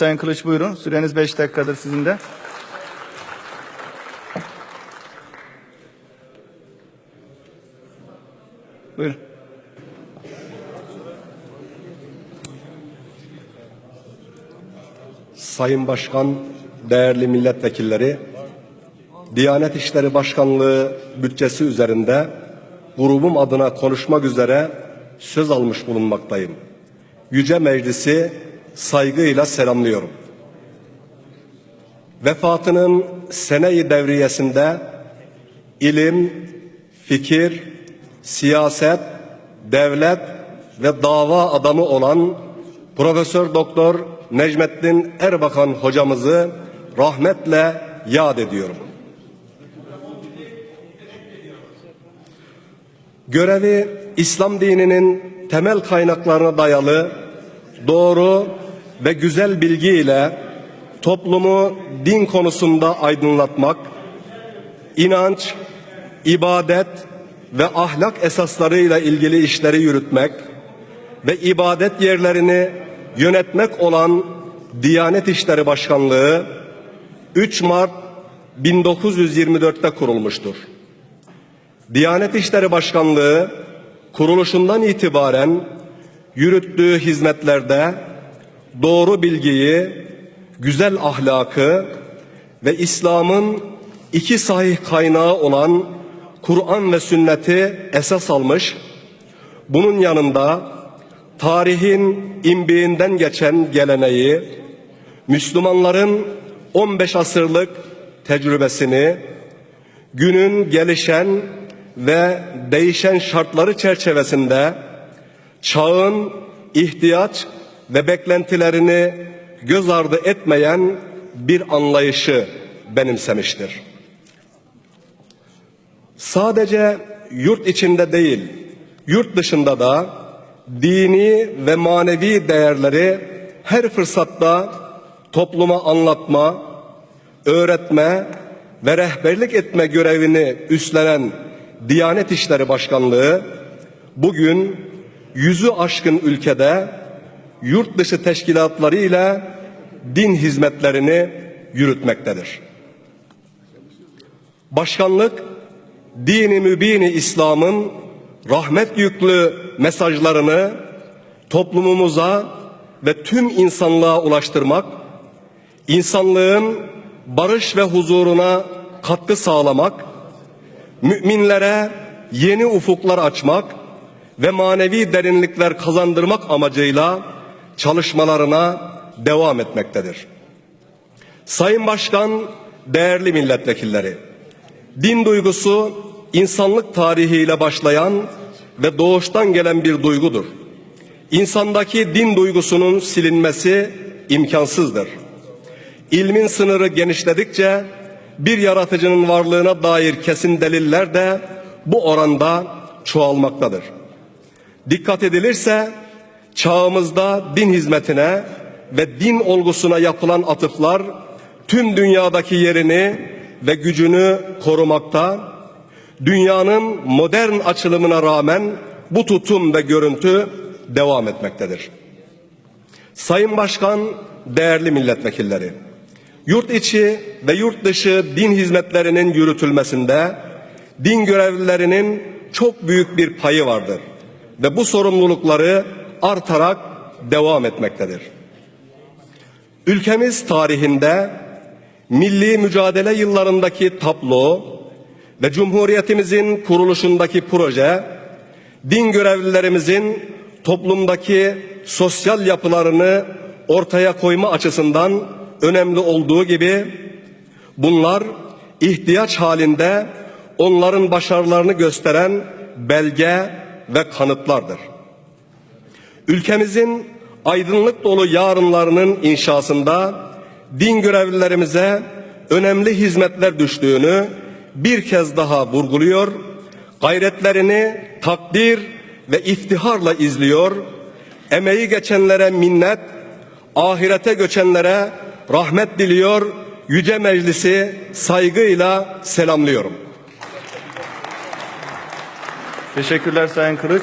Sayın Kılıç buyurun. Süreniz 5 dakikadır sizin de. Buyurun. Sayın Başkan, değerli milletvekilleri, Diyanet İşleri Başkanlığı bütçesi üzerinde grubum adına konuşmak üzere söz almış bulunmaktayım. Yüce Meclisi saygıyla selamlıyorum. Vefatının sene-i devriyesinde ilim, fikir, siyaset, devlet ve dava adamı olan Profesör Doktor Necmettin Erbakan hocamızı rahmetle yad ediyorum. Görevi İslam dininin temel kaynaklarına dayalı doğru ve güzel bilgi ile toplumu din konusunda aydınlatmak, inanç, ibadet ve ahlak esaslarıyla ilgili işleri yürütmek ve ibadet yerlerini yönetmek olan Diyanet İşleri Başkanlığı 3 Mart 1924'te kurulmuştur. Diyanet İşleri Başkanlığı kuruluşundan itibaren yürüttüğü hizmetlerde doğru bilgiyi, güzel ahlakı ve İslam'ın iki sahih kaynağı olan Kur'an ve sünneti esas almış. Bunun yanında tarihin imbiğinden geçen geleneği, Müslümanların 15 asırlık tecrübesini, günün gelişen ve değişen şartları çerçevesinde çağın ihtiyaç ve beklentilerini göz ardı etmeyen bir anlayışı benimsemiştir. Sadece yurt içinde değil, yurt dışında da dini ve manevi değerleri her fırsatta topluma anlatma, öğretme ve rehberlik etme görevini üstlenen Diyanet İşleri Başkanlığı bugün yüzü aşkın ülkede yurt dışı teşkilatları ile din hizmetlerini yürütmektedir. Başkanlık dini mübini İslam'ın rahmet yüklü mesajlarını toplumumuza ve tüm insanlığa ulaştırmak, insanlığın barış ve huzuruna katkı sağlamak, müminlere yeni ufuklar açmak ve manevi derinlikler kazandırmak amacıyla çalışmalarına devam etmektedir. Sayın Başkan, değerli milletvekilleri, din duygusu insanlık tarihiyle başlayan ve doğuştan gelen bir duygudur. İnsandaki din duygusunun silinmesi imkansızdır. İlmin sınırı genişledikçe bir yaratıcının varlığına dair kesin deliller de bu oranda çoğalmaktadır. Dikkat edilirse çağımızda din hizmetine ve din olgusuna yapılan atıflar tüm dünyadaki yerini ve gücünü korumakta. Dünyanın modern açılımına rağmen bu tutum ve görüntü devam etmektedir. Sayın Başkan, değerli milletvekilleri, yurt içi ve yurt dışı din hizmetlerinin yürütülmesinde din görevlilerinin çok büyük bir payı vardır ve bu sorumlulukları artarak devam etmektedir. Ülkemiz tarihinde milli mücadele yıllarındaki tablo ve Cumhuriyetimizin kuruluşundaki proje, din görevlilerimizin toplumdaki sosyal yapılarını ortaya koyma açısından önemli olduğu gibi bunlar ihtiyaç halinde onların başarılarını gösteren belge ve kanıtlardır. Ülkemizin aydınlık dolu yarınlarının inşasında din görevlilerimize önemli hizmetler düştüğünü bir kez daha vurguluyor. Gayretlerini takdir ve iftiharla izliyor. Emeği geçenlere minnet, ahirete göçenlere rahmet diliyor. Yüce Meclisi saygıyla selamlıyorum. Teşekkürler Sayın Kılıç.